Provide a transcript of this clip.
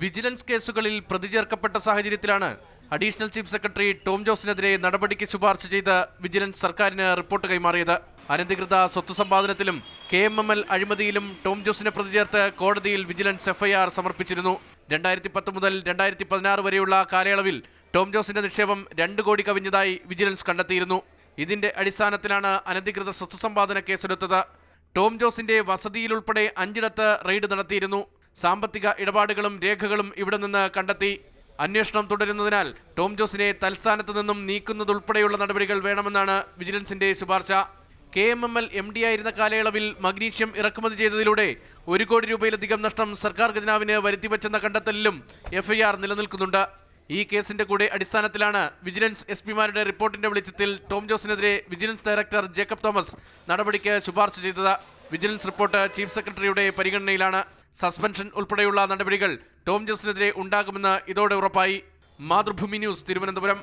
Vigilance കേസുകളിൽ പ്രതി ചേർക്കപ്പെട്ട സാഹചര്യത്തിലാണ് അഡീഷണൽ ചീഫ് സെക്രട്ടറി ടോം ജോസിനെതിരെ നടപടിക്ക് ശുപാർശ ചെയ്ത് വിജിലൻസ് സർക്കാരിന് റിപ്പോർട്ട് കൈമാറിയത്. അനധികൃത സ്വത്ത് സമ്പാദനത്തിലും കെ എം എം എൽ അഴിമതിയിലും ടോം ജോസിനെ പ്രതി ചേർത്ത് കോടതിയിൽ വിജിലൻസ് എഫ്ഐആർ സമർപ്പിച്ചിരുന്നു. രണ്ടായിരത്തി പത്ത് മുതൽ രണ്ടായിരത്തി പതിനാറ് വരെയുള്ള കാലയളവിൽ ടോം ജോസിന്റെ നിക്ഷേപം രണ്ട് കോടി കവിഞ്ഞതായി വിജിലൻസ് കണ്ടെത്തിയിരുന്നു. ഇതിന്റെ അടിസ്ഥാനത്തിലാണ് അനധികൃത സ്വത്ത് സമ്പാദന കേസെടുത്തത്. ടോം ജോസിന്റെ വസതിയിലുൾപ്പെടെ അഞ്ചിടത്ത് റെയ്ഡ് നടത്തിയിരുന്നു. സാമ്പത്തിക ഇടപാടുകളും രേഖകളും ഇവിടെ നിന്ന് കണ്ടെത്തി. അന്വേഷണം തുടരുന്നതിനാൽ ടോം ജോസിനെ തൽസ്ഥാനത്ത് നിന്നും നീക്കുന്നതുൾപ്പെടെയുള്ള നടപടികൾ വേണമെന്നാണ് വിജിലൻസിന്റെ ശുപാർശ. K M M L M D ആയിരുന്ന കാലയളവിൽ മഗ്നീഷ്യം ഇറക്കുമതി ചെയ്തതിലൂടെ ഒരു കോടി രൂപയിലധികം നഷ്ടം സർക്കാർ ഖജനാവിന് വരുത്തിവെച്ചെന്ന കണ്ടെത്തലിലും എഫ്ഐആർ നിലനിൽക്കുന്നുണ്ട്. ഈ കേസിന്റെ കൂടെ അടിസ്ഥാനത്തിലാണ് വിജിലൻസ് എസ് പിമാരുടെ റിപ്പോർട്ടിന്റെ വെളിച്ചത്തിൽ ടോം ജോസിനെതിരെ വിജിലൻസ് ഡയറക്ടർ ജേക്കബ് തോമസ് നടപടിക്ക് ശുപാർശ ചെയ്തത്. വിജിലൻസ് റിപ്പോർട്ട് ചീഫ് സെക്രട്ടറിയുടെ പരിഗണനയിലാണ്. സസ്പെൻഷൻ ഉൾപ്പെടെയുള്ള നടപടികൾ ടോം ജോസിനെതിരെ ഉണ്ടാകുമെന്ന് ഇതോടെ ഉറപ്പായി. മാതൃഭൂമി ന്യൂസ് തിരുവനന്തപുരം.